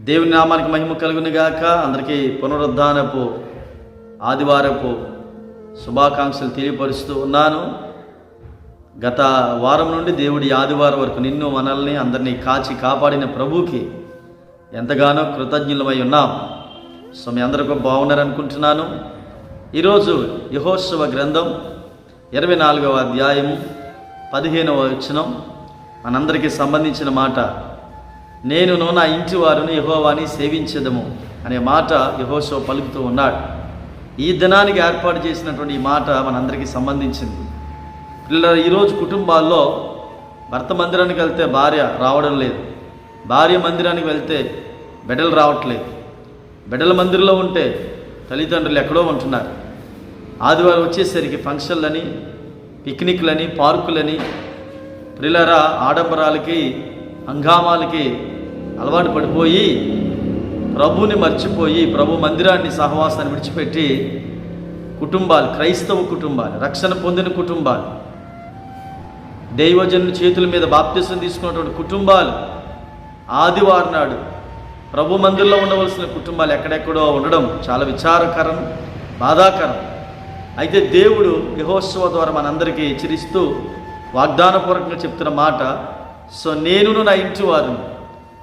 దేవుని నామానికి మహిమ కలుగును గాక. అందరికీ పునరుద్ధానపు ఆదివారపు శుభాకాంక్షలు తెలియపరుస్తూ ఉన్నాను. గత వారం నుండి దేవుడి ఆదివారం వరకు నిన్ను మనల్ని అందరినీ కాచి కాపాడిన ప్రభువుకి ఎంతగానో కృతజ్ఞులమై ఉన్నాం. సో మీ అందరికీ బాగున్నారనుకుంటున్నాను ఈరోజు యహోత్సవ గ్రంథం ఇరవై నాలుగవ అధ్యాయము పదిహేనవ వచనం. మనందరికీ సంబంధించిన మాట నేనును నా ఇంటి వారిని యహోవాని సేవించదము అనే మాట యహోశవ పలుకుతూ ఉన్నాడు. ఈ దినానికి ఏర్పాటు చేసినటువంటి ఈ మాట మనందరికీ సంబంధించింది. పిల్లల ఈరోజు కుటుంబాల్లో భర్త మందిరానికి వెళ్తే భార్య రావడం లేదు. భార్య మందిరానికి వెళ్తే బిడ్డలు రావట్లేదు. బిడ్డల మందిరంలో ఉంటే తల్లిదండ్రులు ఎక్కడో ఉంటున్నారు. ఆదివారం వచ్చేసరికి ఫంక్షన్లని పిక్నిక్లని పార్కులని ప్రిలరా ఆడంబరాలకి హంగామాలకి అలవాటు పడిపోయి ప్రభుని మర్చిపోయి ప్రభు మందిరాన్ని సహవాసాన్ని విడిచిపెట్టి కుటుంబాలు క్రైస్తవ కుటుంబాలు రక్షణ పొందిన కుటుంబాలు దైవజను చేతుల మీద బాప్తిసం తీసుకున్నటువంటి కుటుంబాలు ఆదివారం నాడు ప్రభు మందిరంలో ఉండవలసిన కుటుంబాలు ఎక్కడెక్కడో ఉండడం చాలా విచారకరం బాధాకరం. అయితే దేవుడు యహోత్సవ ద్వారా మనందరికీ హెచ్చరిస్తూ వాగ్దానపూర్వకంగా చెప్తున్న మాట సో నేనును నా ఇంటి వారు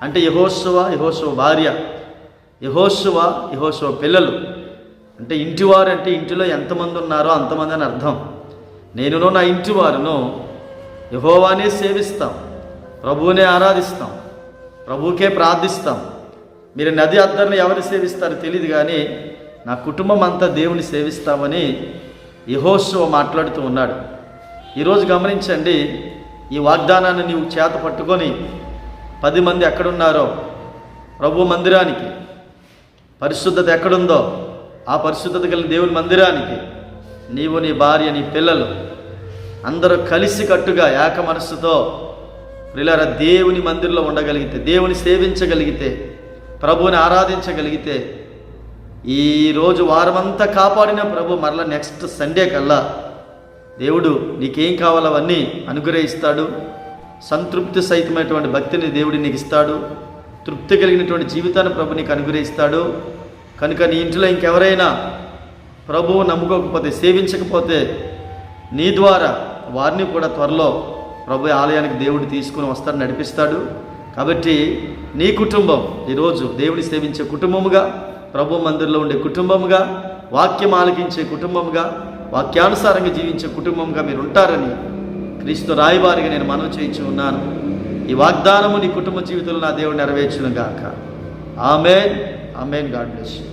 అంటే యహోత్సవ యహోత్సవ భార్య యహోత్సవ యహోత్సవ పిల్లలు. అంటే ఇంటివారు అంటే ఇంటిలో ఎంతమంది ఉన్నారో అంతమంది అని అర్థం. నేనును నా ఇంటి వారును యహోవానే సేవిస్తాం ప్రభువునే ఆరాధిస్తాం ప్రభువుకే ప్రార్థిస్తాం. మీరు నది అద్దరిని ఎవరు సేవిస్తారో తెలియదు కానీ నా కుటుంబం అంతా దేవుని సేవిస్తామని యహోత్సవ మాట్లాడుతూ ఉన్నాడు. ఈరోజు గమనించండి ఈ వాగ్దానాన్ని నీవు చేత పట్టుకొని పది మంది ఎక్కడున్నారో? ప్రభు మందిరానికి. పరిశుద్ధత ఎక్కడుందో? ఆ పరిశుద్ధత కలిగిన దేవుని మందిరానికి. నీవు నీ భార్య నీ పిల్లలు అందరూ కలిసి కట్టుగా ఏక మనస్సుతో ప్రిలర దేవుని మందిరంలో ఉండగలిగితే దేవుని సేవించగలిగితే ప్రభువుని ఆరాధించగలిగితే ఈ రోజు వారమంతా కాపాడిన ప్రభు మరలా నెక్స్ట్ సండే కల్లా దేవుడు నీకేం కావాలో అవన్నీ అనుగ్రహిస్తాడు. సంతృప్తి సహితమైనటువంటి భక్తిని దేవుడు నీకు ఇస్తాడు. తృప్తి కలిగినటువంటి జీవితాన్ని ప్రభు నీకు అనుగ్రహిస్తాడు. కనుక నీ ఇంట్లో ఇంకెవరైనా ప్రభువు నమ్ముకోకపోతే సేవించకపోతే నీ ద్వారా వారిని కూడా త్వరలో ప్రభు ఆలయానికి దేవుడు తీసుకుని వస్తాడు నడిపిస్తాడు. కాబట్టి నీ కుటుంబం ఈరోజు దేవుని సేవించే కుటుంబముగా ప్రభు మందిర్లో ఉండే కుటుంబముగా వాక్యం ఆలకించే కుటుంబముగా వాక్యానుసారంగా జీవించే కుటుంబంగా మీరు ఉంటారని క్రీస్తు రాయబారిగా నేను మనం చేయించి ఉన్నాను. ఈ వాగ్దానము నీ కుటుంబ జీవితంలో నా దేవుడు నెరవేర్చును గాక. Amen. Amen. God bless you.